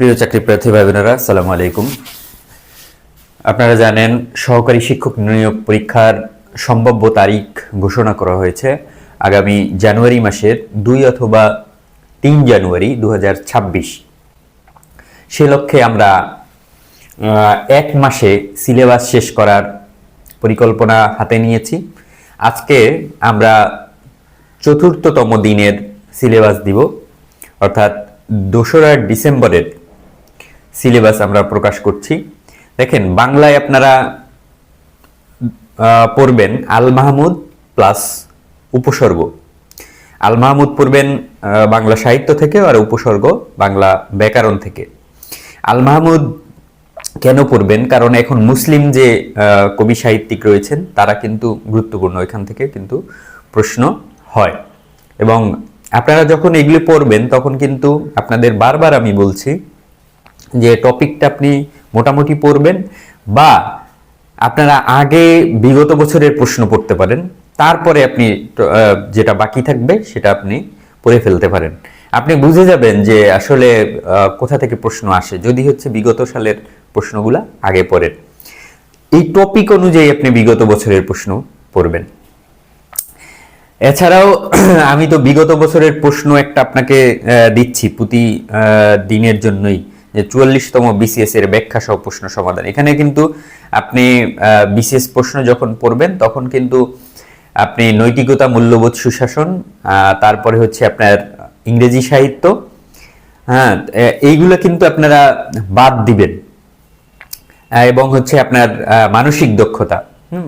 প্রিয় চাকরি প্রার্থী ভাই বোনেরা সালামু আলাইকুম। আপনারা জানেন, সহকারী শিক্ষক নিয়োগ পরীক্ষার সম্ভাব্য তারিখ ঘোষণা করা হয়েছে। আগামী জানুয়ারি মাসের দুই অথবা তিন জানুয়ারি দু হাজার ছাব্বিশ। সে লক্ষ্যে আমরা এক মাসে সিলেবাস শেষ করার পরিকল্পনা হাতে নিয়েছি। আজকে আমরা চতুর্থতম দিনের সিলেবাস দিব, অর্থাৎ দোসরা ডিসেম্বরের সিলেবাস আমরা প্রকাশ করছি। দেখেন, বাংলায় আপনারা পড়বেন আল মাহমুদ প্লাস উপসর্গ। আল মাহমুদ পড়বেন বাংলা সাহিত্য থেকে আর উপসর্গ বাংলা ব্যাকরণ থেকে। আল মাহমুদ কেন পড়বেন? কারণ এখন মুসলিম যে কবি সাহিত্যিক রয়েছেন, তারা কিন্তু গুরুত্বপূর্ণ এখান থেকে কিন্তু প্রশ্ন হয়। এবং আপনারা যখন এগুলি পড়বেন, তখন কিন্তু আপনাদের বারবার আমি বলছি যে টপিকটা আপনি মোটামুটি পড়বেন বা আপনারা আগে বিগত বছরের প্রশ্ন পড়তে পারেন, তারপরে আপনি যেটা বাকি থাকবে সেটা আপনি পড়ে ফেলতে পারেন। আপনি বুঝে যাবেন যে আসলে কোথা থেকে প্রশ্ন আসে, যদি হচ্ছে বিগত সালের প্রশ্নগুলা আগে পড়েন। এই টপিক অনুযায়ী আপনি বিগত বছরের প্রশ্ন পড়বেন। এছাড়াও, আমি তো বিগত বছরের প্রশ্ন একটা আপনাকে দিচ্ছি প্রতি দিনের জন্যই। যে চুয়াল্লিশতম বিসিএস এর ব্যাখ্যা সহ প্রশ্ন সমাধান। এখানে কিন্তু আপনি বিসিএস প্রশ্ন যখন পড়বেন, তখন কিন্তু আপনি নৈতিকতা, মূল্যবোধ, সুশাসন তারপরে হচ্ছে আপনার ইংরেজি সাহিত্য হ্যাঁ এইগুলো কিন্তু আপনারা বাদ দিবেন। এবং হচ্ছে আপনার মানসিক দক্ষতা।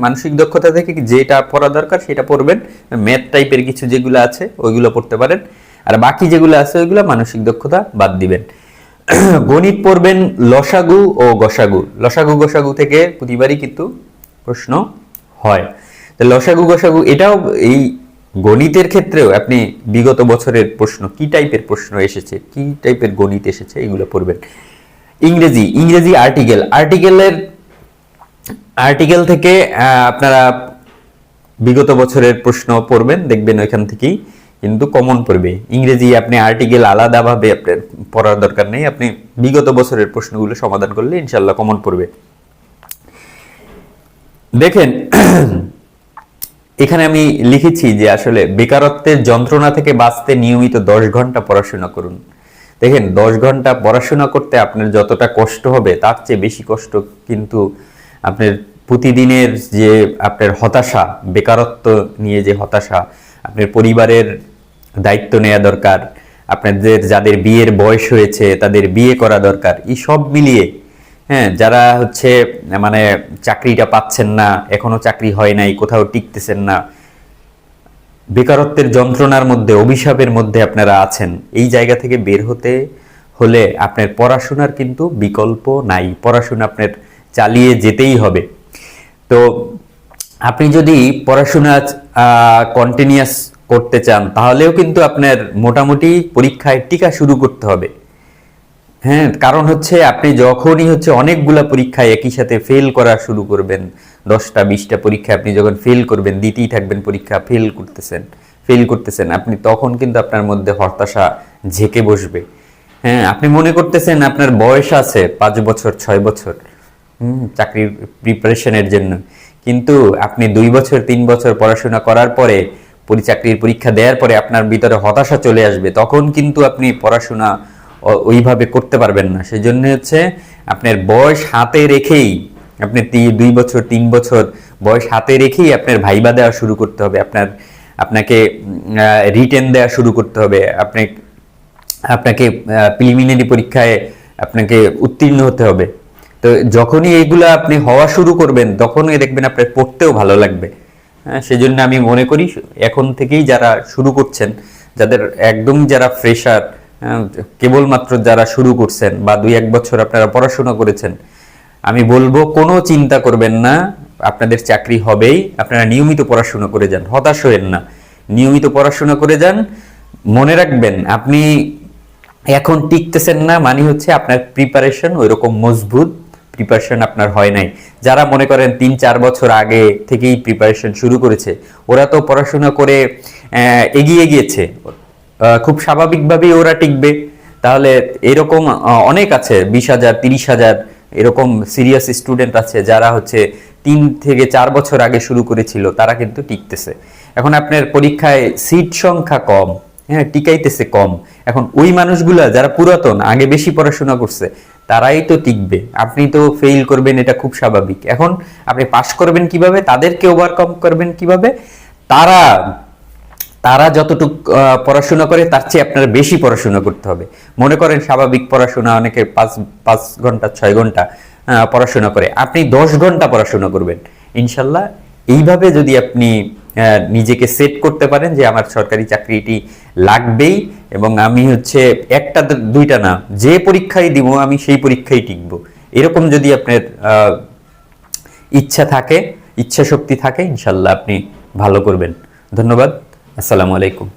মানসিক দক্ষতা থেকে যেটা পড়া দরকার সেটা পড়বেন। ম্যাথ টাইপের কিছু যেগুলো আছে, ওইগুলো পড়তে পারেন। আর বাকি যেগুলো আছে, ওইগুলো মানসিক দক্ষতা বাদ দিবেন। গণিত পড়বেন লসাগু ও গসাগু। লসাগু গসাগু থেকে প্রতিবারই কিন্তু প্রশ্ন হয়। তো লসাগু গসাগু, এটাও এই গণিতের ক্ষেত্রেও আপনি বিগত বছরের প্রশ্ন, কি টাইপের প্রশ্ন এসেছে, কি টাইপের গণিত এসেছে, এগুলো পড়বেন। ইংরেজি ইংরেজি আর্টিকেল, আর্টিকেলের, আর্টিকেল থেকে আপনারা বিগত বছরের প্রশ্ন পড়বেন, দেখবেন ওইখান থেকেই। কিন্তু কমন পড়বে। ইংরেজি আপনি আর্টিকেল আলাদাভাবে আপনার পড়ার দরকার নেই। আপনি বিগত বছরের প্রশ্নগুলো সমাধান করলে ইনশাল্লাহ কমন পড়বে। দেখেন, এখানে আমি লিখেছি যে আসলে বেকারত্বের যন্ত্রণা থেকে বাঁচতে নিয়মিত দশ ঘণ্টা পড়াশোনা করুন। দেখেন, দশ ঘণ্টা পড়াশোনা করতে আপনার যতটা কষ্ট হবে, তার চেয়ে বেশি কষ্ট কিন্তু আপনার প্রতিদিনের যে আপনার হতাশা, বেকারত্ব নিয়ে যে হতাশা, আপনার পরিবারের দায়িত্ব নেওয়া দরকার, আপনাদের যাদের বিয়ের বয়স হয়েছে, তাদের বিয়ে করা দরকার, এই সব মিলিয়ে হ্যাঁ যারা হচ্ছে মানে চাকরিটা পাচ্ছেন না, এখনও চাকরি হয় নাই, কোথাও টিকতেছেন না, বেকারত্বের যন্ত্রণার মধ্যে, অভিশাপের মধ্যে আপনারা আছেন, এই জায়গা থেকে বের হতে হলে আপনার পড়াশোনার কিন্তু বিকল্প নাই, পড়াশোনা আপনার চালিয়ে যেতেই হবে। তো আপনি যদি পড়াশোনা কন্টিনিউয়াস করতে চান, তাহলেও কিন্তু আপনার মোটামুটি পরীক্ষায় টিকা শুরু করতে হবে। হ্যাঁ কারণ হচ্ছে আপনি যখনই হচ্ছে অনেকগুলা পরীক্ষায় একই সাথে ফেল করা শুরু করবেন, দশটা, বিশটা পরীক্ষা আপনি যখন ফেল করবেন দিতেই থাকবেন পরীক্ষা ফেল করতেছেন ফেল করতেছেন, আপনি তখন কিন্তু আপনার মধ্যে হতাশা ঝেঁকে বসবে। হ্যাঁ আপনি মনে করতেছেন আপনার বয়স আছে, পাঁচ বছর, ছয় বছর, হুম, চাকরির প্রিপারেশনের জন্য। কিন্তু আপনি দুই বছর, তিন বছর পড়াশোনা করার পরে পরি চাকরির পরীক্ষা দেওয়ার পরে আপনার ভিতরে হতাশা চলে আসবে, তখন কিন্তু আপনি পড়াশোনা ওইভাবে করতে পারবেন না। সেই জন্য হচ্ছে আপনার বয়স হাতে রেখেই, আপনি দুই বছর, তিন বছর বয়স হাতে রেখেই আপনার ভাইবা দেওয়া শুরু করতে হবে, আপনার, আপনাকে রিটেন দেওয়া শুরু করতে হবে, আপনি, আপনাকে প্রিলিমিনারি পরীক্ষায় আপনাকে উত্তীর্ণ হতে হবে। তো যখনই এইগুলো আপনি হওয়া শুরু করবেন, তখনই দেখবেন আপনার পড়তেও ভালো লাগবে। সেজন্য আমি মনে করি এখন থেকেই যারা শুরু করছেন, যাদের একদম যারা ফ্রেশার কেবলমাত্র যারা শুরু করছেন বা দুই এক বছর আপনারা পড়াশোনা করেছেন, আমি বলব কোনো চিন্তা করবেন না, আপনাদের চাকরি হবেই, আপনারা নিয়মিত পড়াশোনা করে যান, হতাশ হয়েন না, নিয়মিত পড়াশোনা করে যান, মনে রাখবেন আপনি এখন টিকতেছেন না মানে হচ্ছে আপনার প্রিপারেশন ওইরকম মজবুত প্রিপারেশন আপনার হয় নাই। যারা মনে করেন তিন, চার বছর আগে থেকেই প্রিপারেশন শুরু করেছে, ওরা তো পড়াশোনা করে এগিয়ে গিয়েছে। খুব স্বাভাবিকভাবেই ওরা টিকবে। তাহলে এরকম অনেক আছে, বিশ হাজার, তিরিশ হাজার এরকম সিরিয়াস স্টুডেন্ট আছে যারা হচ্ছে তিন থেকে চার বছর আগে শুরু করেছিল, তারা কিন্তু টিকতেছে। এখন আপনার পরীক্ষায় সিট সংখ্যা কম হ্যাঁ টিকাইতেছে কম। এখন ওই মানুষগুলা যারা পুরাতন, আগে বেশি পড়াশোনা করছে তারাই তো টিকবে। আপনি তো ফেইল করবেন, এটা খুব স্বাভাবিক। এখন আপনি পাশ করবেন কীভাবে? তাদেরকে ওভারকাম করবেন কীভাবে? তারা তারা যতটুক পড়াশোনা করে, তার চেয়ে আপনার বেশি পড়াশোনা করতে হবে। মনে করেন স্বাভাবিক পড়াশোনা অনেকে পাঁচ পাঁচ ঘণ্টা, ছয় ঘণ্টা পড়াশোনা করে। আপনি দশ ঘণ্টা পড়াশোনা করবেন। ইনশাল্লাহ, এইভাবে যদি আপনি নিজেকে সেট করতে পারেন যে আমার সরকারি চাকরিটি লাগবেই এবং আমি হচ্ছে একটা দুইটা না, যে পরীক্ষাই দিব আমি সেই পরীক্ষাই টিকবো। এরকম যদি আপনার ইচ্ছা থাকে, ইচ্ছা শক্তি থাকে, ইনশাল্লাহ আপনি ভালো করবেন। ধন্যবাদ, আসসালামু আলাইকুম।